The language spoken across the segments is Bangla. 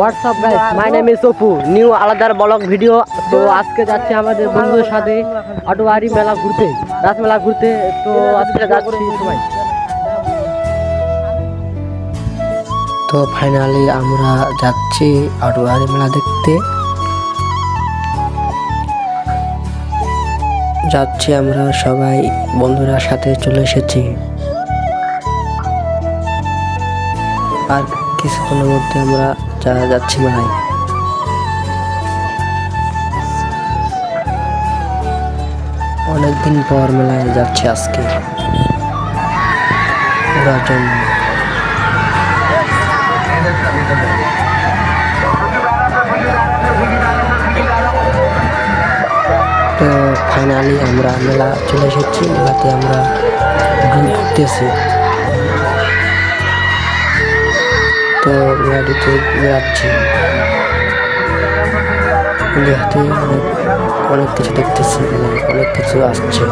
WhatsApp guys my name is Apu new আলাদার blog video তো আজকে যাচ্ছি আমাদের বন্ধুদের সাথে আটোয়ারি মেলা ঘুরতে, রাত মেলা ঘুরতে। তো আজকে যাচ্ছি সবাই। তো ফাইনালি আমরা যাচ্ছি আটোয়ারি মেলা দেখতে। যাচ্ছি আমরা সবাই, বন্ধুরা সাথে চলে এসেছি। আর কিছুক্ষণের মধ্যে আমরা যা- যাচ্ছি মেলায় অনেকদিন পর মেলায় যাচ্ছি আজকে। ঘোরার ফাইনালি আমরা মেলা চলে এসেছি। মেলাতে আমরা ঘুরতেছি তো মেলাটিতে যাচ্ছি দেখতে অনেক কিছু দেখতেছি, অনেক কিছু আসছে।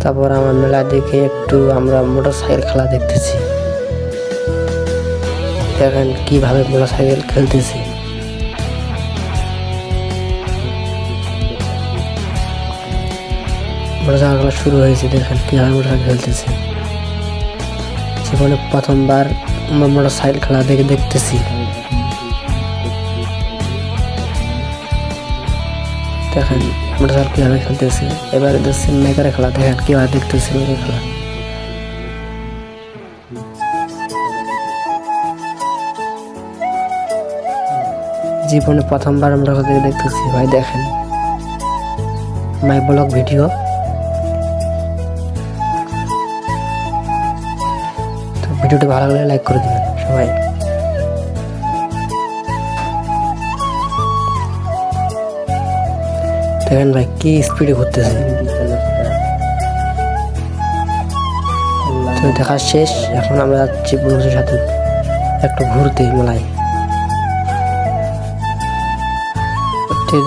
তারপর আমার মেলা দেখে একটু আমরা মোটর সাইকেল খেলা দেখতেছি। দেখেন কীভাবে মোটর সাইকেল খেলতেছি। মোটরসাইকেল খেলা শুরু হয়েছে, দেখেন কীভাবে মোটরসাইকেল খেলতেছে। জীবনে প্রথমবার আমরা মোটরসাইকেল খেলা দেখে দেখতেছি। দেখেন, মোটরসাইকেল কীভাবে খেলতেছে। এবারে দেখছেন মেকারে খেলা, দেখেন কীভাবে দেখতেছে মেকার খেলা। জীবনে প্রথমবার আমরা দেখে দেখতেছি। ভাই, দেখেন, মাই ব্লগ ভিডিও। ভিডিওটি ভালো লাগলে লাইক করে দেবেন, সবাই। দেখেন ভাই, কি স্পিডে ঘুরতেছে। দেখা শেষ, এখন আমরা যাচ্ছি বন্ধুদের সাথে একটু ঘুরতে মেলায়।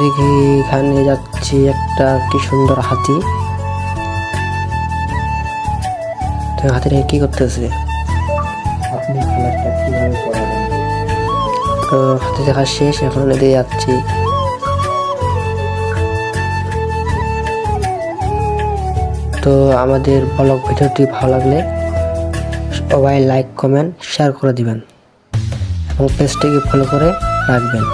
দেখি এখানে যাচ্ছি একটা কি সুন্দর হাতি। হাতিটা কি করতেছে? আপনি খেলাটা কীভাবে করাবেন? হাতে দেখা শেষ, এখন এদিকে যাচ্ছি। তো আমাদের ব্লগ ভিডিওটি ভালো লাগলে সবাই লাইক কমেন্ট শেয়ার করে দিবেন। এবং পেজটিকে ফলো করে রাখবেন।